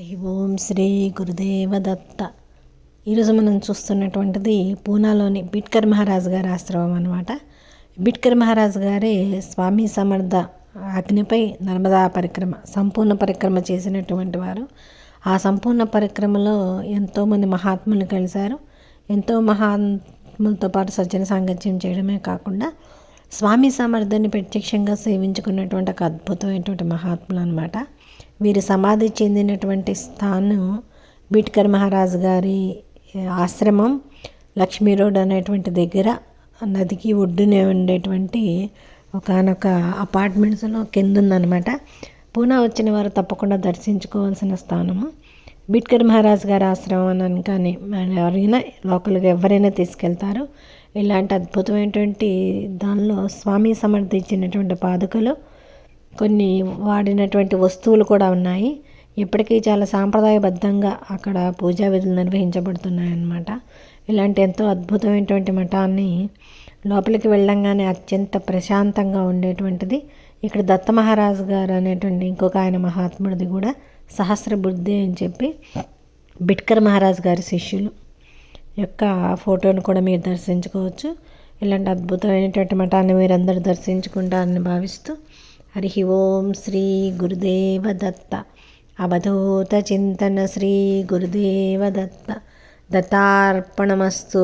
హరి ఓం శ్రీ గురుదేవ దత్త. ఈరోజు మనం చూస్తున్నటువంటిది పూనాలోని బిట్కర్ మహారాజ్ గారి ఆశ్రమం అనమాట బిట్కర్ మహారాజ్ గారే స్వామి సమర్థ అగ్నిపై నర్మదా పరిక్రమ సంపూర్ణ పరిక్రమ చేసినటువంటి వారు. ఆ సంపూర్ణ పరిక్రమలో ఎంతోమంది మహాత్ములు కలిశారు. ఎంతో మహాత్ములతో పాటు సజ్జన సాంగత్యం చేయడమే కాకుండా స్వామి సమర్థని ప్రత్యక్షంగా సేవించుకున్నటువంటి ఒక అద్భుతమైనటువంటి మహాత్ములు అనమాట వీరు సమాధి చెందినటువంటి స్థానం బిట్కర్ మహారాజు గారి ఆశ్రమం లక్ష్మీ రోడ్ అనేటువంటి దగ్గర నదికి ఒడ్డునే ఉండేటువంటి ఒకనొక అపార్ట్మెంట్స్లో కింద ఉందన్నమాట పూనా వచ్చిన వారు తప్పకుండా దర్శించుకోవాల్సిన స్థానము. బిట్కర్ మహారాజ్ గారి ఆశ్రమం అని కానీ ఎవరైనా లోకల్గా ఎవరైనా తీసుకెళ్తారు. ఇలాంటి అద్భుతమైనటువంటి దానిలో స్వామి సమర్థించినటువంటి పాదుకలు కొన్ని వాడినటువంటి వస్తువులు కూడా ఉన్నాయి. ఇప్పటికీ చాలా సాంప్రదాయబద్ధంగా అక్కడ పూజా విధులు నిర్వహించబడుతున్నాయి అన్నమాట ఇలాంటి ఎంతో అద్భుతమైనటువంటి మఠాన్ని లోపలికి వెళ్ళంగానే అత్యంత ప్రశాంతంగా ఉండేటువంటిది. ఇక్కడ దత్త మహారాజు గారు అనేటువంటి ఇంకొక ఆయన మహాత్ముడిది కూడా సహస్ర బుద్ధి అని చెప్పి బిట్కర్ మహారాజ్ గారి శిష్యులు యొక్క ఫోటోను కూడా మీరు దర్శించుకోవచ్చు. ఇలాంటి అద్భుతమైనటువంటి మఠాన్ని మీరందరూ దర్శించుకుంటారని భావిస్తూ హరి ఓం శ్రీ గురుదేవ దత్త అవధూత చింతన శ్రీ గురుదేవ దత్త దత్తార్పణమస్తు